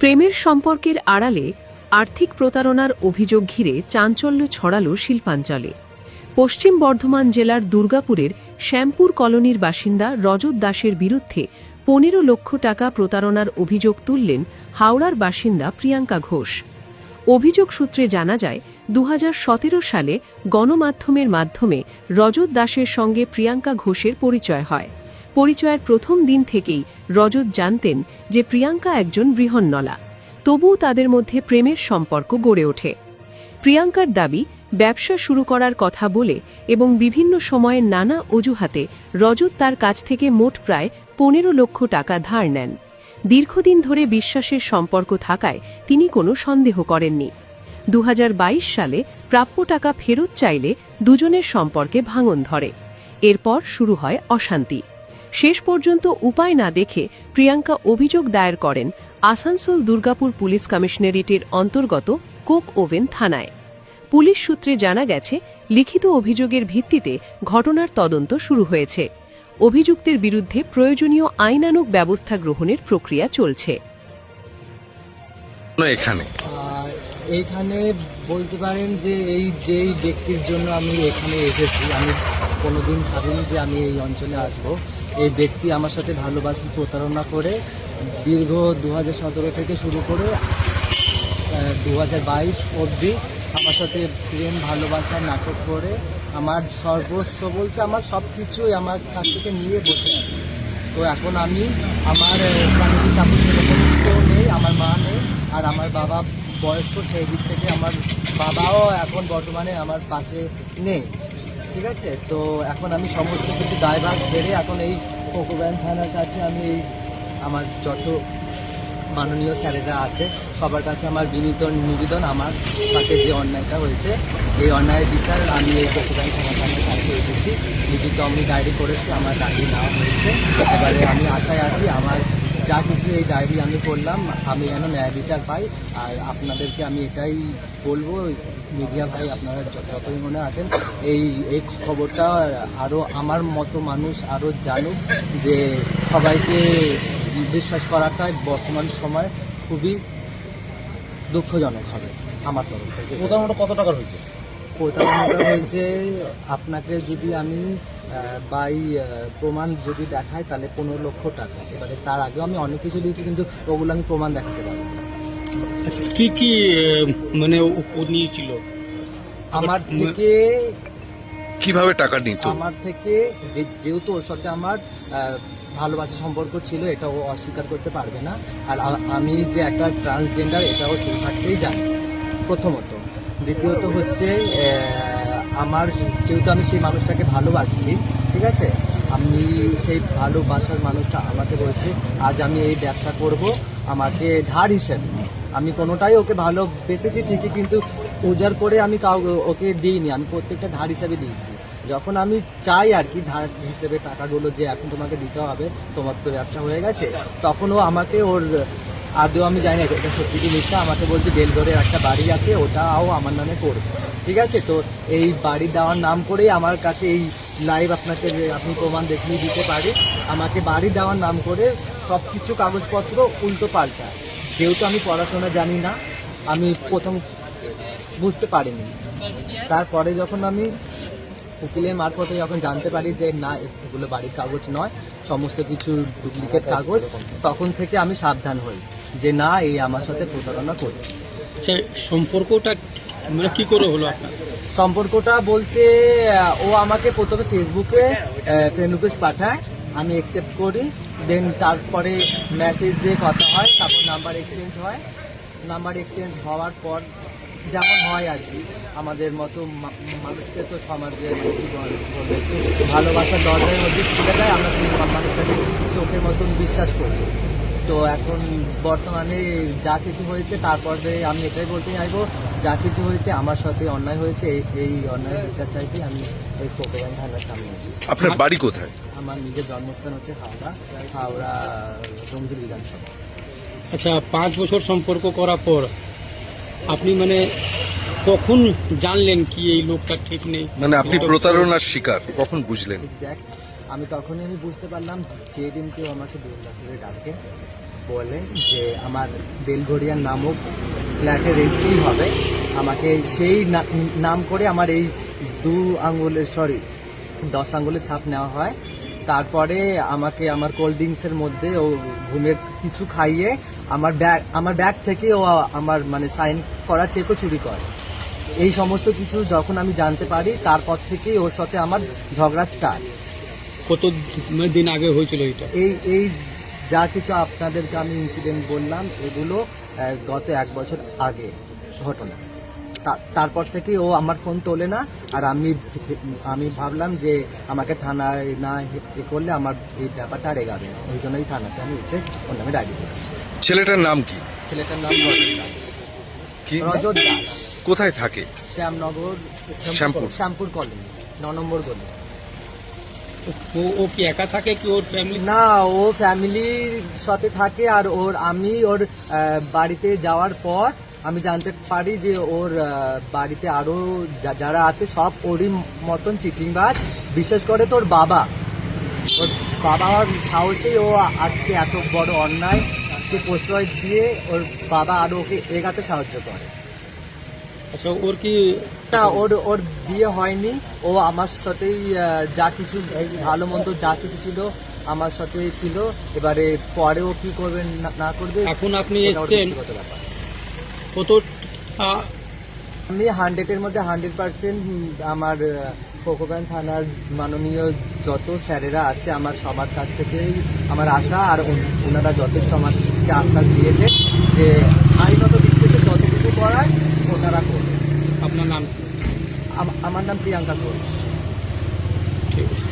প্রেমের সম্পর্কের আড়ালে আর্থিক প্রতারণার অভিযোগ ঘিরে চাঞ্চল্য ছড়াল শিল্পাঞ্চলে। পশ্চিম বর্ধমান জেলার দুর্গাপুরের শ্যামপুর কলোনির বাসিন্দা রজত দাসের বিরুদ্ধে পনেরো লক্ষ টাকা প্রতারণার অভিযোগ তুললেন হাওড়ার বাসিন্দা প্রিয়াঙ্কা ঘোষ। অভিযোগ সূত্রে জানা যায় দু হাজার সতেরো সালে গণমাধ্যমের মাধ্যমে রজত দাসের সঙ্গে প্রিয়াঙ্কা ঘোষের পরিচয় হয়। পরিচয়ের প্রথম দিন থেকেই রজত জানতেন যে প্রিয়াঙ্কা একজন বৃহন্নলা। তবুও তাদের মধ্যে প্রেমের সম্পর্ক গড়ে ওঠে। প্রিয়াঙ্কার দাবি, ব্যবসা শুরু করার কথা বলে এবং বিভিন্ন সময়ে নানা অজুহাতে রজত তার কাছ থেকে মোট প্রায় পনেরো লক্ষ টাকা ধার নেন। দীর্ঘদিন ধরে বিশ্বাসের সম্পর্ক থাকায় তিনি কোনো সন্দেহ করেননি। দু হাজার বাইশ সালে প্রাপ্য টাকা ফেরত চাইলে দুজনের সম্পর্কে ভাঙন ধরে। এরপর শুরু হয় অশান্তি। শেষ পর্যন্ত উপায় না দেখে প্রিয়াঙ্কা অভিযোগ দায়ের করেন আসানসোল দুর্গাপুর পুলিশ কমিশনারেটের অন্তর্গত কোক ওভেন থানায়। পুলিশ সূত্রে জানা গেছে লিখিত অভিযোগের ভিত্তিতে ঘটনার তদন্ত শুরু হয়েছে। অভিযুক্তের বিরুদ্ধে প্রয়োজনীয় আইনানুগ ব্যবস্থা গ্রহণের প্রক্রিয়া চলছে। এখানে? এইখানে বলতে পারেন যে এই যেই ব্যক্তির জন্য আমি এখানে এসেছি আমি কোনোদিন ভাবিনি যে আমি এই অঞ্চলে আসব। এই ব্যক্তি আমার সাথে ভালোবাসি প্রতারণা করে দীর্ঘ দু হাজার সতেরো থেকে শুরু করে দু হাজার বাইশ অবধি আমার সাথে প্রেম ভালোবাসার নাটক করে আমার সর্বস্ব বলতে আমার সব কিছুই আমার কাছ থেকে নিয়ে বসে আছে। তো এখন আমি আমার ফ্যামিলি সাপোর্ট নেই, আমার মা নেই আর আমার বাবা বয়স্ক সেই দিক থেকে আমার বাবাও এখন বর্তমানে আমার পাশে নেই। ঠিক আছে? তো এখন আমি সমস্ত কিছু দায়ভার ছেড়ে এখন এই কোকোব্যান থানার কাছে আমি এই আমার যত মাননীয় স্যারেরা আছে, সবার কাছে আমার বিনীত নিবেদন, আমার সাথে যে অন্যায়টা হয়েছে, এই অন্যায়ের বিচার আমি এই কোকোব্যান সমাধানের কাছে এসেছি। লিখিত আমি ডায়েরি করেছি আমার ডায়েরি নেওয়া হয়েছে। এবারে আমি আশায় আছি আমার যা কিছু এই ডায়েরি আমি করলাম আমি যেন ন্যায় বিচার পাই। আর আপনাদেরকে আমি এটাই বলব মিডিয়া ভাই আপনারা য- যতই মনে আছেন এই এই খবরটা আরও আমার মতো মানুষ আরও জানুক যে সবাইকে বিশ্বাস করাটা বর্তমান সময় খুবই দুঃখজনক হবে আমার তরফ থেকে। প্রতারণাটা কত টাকার হয়েছে? প্রতারণাটা হয়েছে আপনাকে যদি আমি বাই প্রমাণ যদি দেখাই তাহলে পনেরো লক্ষ টাকা। এবারে তার আগেও আমি অনেক কিছু দিয়েছি কিন্তু ওগুলো আমি প্রমাণ দেখাতে পারব। কি কি মানে নিয়েছিল? আমার থেকে কীভাবে টাকা নিত? আমার থেকে যে- যেহেতু ওর সাথে আমার ভালোবাসা সম্পর্ক ছিল এটা ও অস্বীকার করতে পারবে না। আর আমি যে একটা ট্রান্সজেন্ডার এটাও শুরু থাকতেই জানি প্রথমত। দ্বিতীয়ত হচ্ছে আমার যেহেতু আমি সেই মানুষটাকে ভালোবাসছি ঠিক আছে? আমি সেই ভালোবাসার মানুষটা আমাকে বলছে আজ আমি এই ব্যবসা করব আমাকে ধার হিসেবে। আমি কোনোটাই ওকে ভালোবেসেছি ঠিকই, কিন্তু উজাড় করে আমি কাউ ওকে দিইনি। আমি প্রত্যেকটা ধার হিসেবে দিয়েছি। যখন আমি চাই আর কি ধার হিসেবে টাকাগুলো যে এখন তোমাকে দিতে হবে, তোমার তো ব্যবসা হয়ে গেছে, তখন ও আমাকে ওর আদৌ আমি জানি না এটা- সত্যি কি মিথ্যা, আমাকে বলছে বেলগড়ের একটা বাড়ি আছে, ওটাও আমার নামে করবে। ঠিক আছে? তো এই বাড়ি দেওয়ার নাম করেই আমার কাছে এই লাইভ আপনাকে আপনি প্রমাণ দেখিয়ে দিতে পারি, আমাকে বাড়ি দেওয়ার নাম করে সব কিছু কাগজপত্র উল্টো পাল্টা। যেহেতু আমি পড়াশোনা জানি না, আমি প্রথম বুঝতে পারিনি। তারপরে যখন আমি উকিলের মারফতে যখন জানতে পারি যে না, এগুলো বাড়ির কাগজ নয়, সমস্ত কিছু ডুপ্লিকেট কাগজ, তখন থেকে আমি সাবধান হই যে না, এই আমার সাথে প্রতারণা করছে। আচ্ছা সম্পর্কটা মানে কি করে হলো আপনার? সম্পর্কটা বলতে ও আমাকে প্রথমে ফেসবুকে ফ্রেন্ড রিকোয়েস্ট পাঠায়, আমি অ্যাকসেপ্ট করি দেন তারপরে মেসেজে কথা হয়, তারপর নাম্বার এক্সচেঞ্জ হয়। নাম্বার এক্সচেঞ্জ হওয়ার পর যেমন হয় আর কি, আমাদের মতো মানুষকে তো সমাজে কি বল- ভালোবাসার দরজার মধ্যে আমরা সেই মানুষটাকে চোখের মতন বিশ্বাস করি। তো এখন বর্তমানে যা কিছু হয়েছে তারপরে আমি এটাই বলতে চাইব যা কিছু হয়েছে আমার সাথে অন্যায় হয়েছে এই- এই অন্যায় বিচার চাইতে আমি এই কোকোবান থানার সামনে এসেছি। আপনার বাড়ি কোথায়? আমার নিজের জন্মস্থান হচ্ছে হাওড়া হাওড়া রঞ্জুর বিধানসভা। আচ্ছা পাঁচ বছর সম্পর্ক করার পর আপনি মানে কখন জানলেন কি এই লোকটা ঠিক নেই? মানে আপনি প্রতারণার শিকার কখন বুঝলেন? এক্স্যাক্ট আমি তখনই আমি বুঝতে পারলাম যেদিন কেউ আমাকে লাখ করে ডাকে, বলে যে আমার বেলঘড়িয়ার নামক ফ্ল্যাটে রেজিস্ট্রি হবে। আমাকে সেই নাম করে আমার এই দু আঙ্গুলের সরি দশ আঙ্গুলের ছাপ নেওয়া হয়। তারপরে আমাকে আমার কোল্ড ড্রিঙ্কসের মধ্যে ও ঘুমের কিছু খাইয়ে আমার ব্যাগ আমার ব্যাগ থেকে ও আমার মানে সাইন করা চেকও চুরি করে। এই সমস্ত কিছু যখন আমি জানতে পারি, তারপর থেকেই ওর সাথে আমার ঝগড়া স্টার্ট কত দিন আগে হয়েছিল এটা? এই এই যা কিছু আপনাদেরকে আমি ইনসিডেন্ট বললাম এগুলো গত এক বছর আগে ঘটনা। তা- তারপর থেকে ও আমার ফোন তোলে না আর আমি আমি ভাবলাম যে আমাকে থানায় না এ করলে আমার এই ব্যাপারটা আর এগাবে না। ওই জন্যই থানাতে আমি এসে ওর নামে ডায়েরি করেছি ছেলেটার নাম কি? ছেলেটার নাম রজত দাস। রজত দাস। কোথায় থাকে? শ্যামনগর শ্যামপুর। শ্যামপুর কলোনি ন নম্বর গলি। ও ও কি একা থাকে কি ওর ফ্যামিলি না ও ফ্যামিলির সাথে থাকে আর ওর আমি ওর বাড়িতে যাওয়ার পর আমি জানতে পারি যে ওর বাড়িতে আরও যা- যারা আছে সব ওরই মতন চিটিংবাজ বিশেষ করে তোর বাবা। ওর বাবার সাহসেই ও আজকে এত বড় অন্যায় কে প্রশ্রয় দিয়ে ওর বাবা আরও ওকে এগাতে সাহায্য করে। আচ্ছা ওর কি না ওর ওর বিয়ে হয়নি। ও আমার সাথেই যা কিছু ভালো মন্দ যা কিছু ছিল আমার সাথে ছিল। এবারে পরেও কি করবে না- করবে এখন আপনি এসছেন। কত আমি হান্ড্রেডের মধ্যে হান্ড্রেড পার্সেন্ট আমার কোকোব্যান থানার মাননীয় যত স্যারেরা আছে আমার সবার কাছ থেকেই আমার আশা আর ওনারা যথেষ্ট আমাকে আশ্বাস দিয়েছে যে আইনত দিক থেকে যতটুকু করায় ওনারা করবে। আপনার নাম আমার নাম প্রিয়াঙ্কা ঘোষ। ঠিক আছে।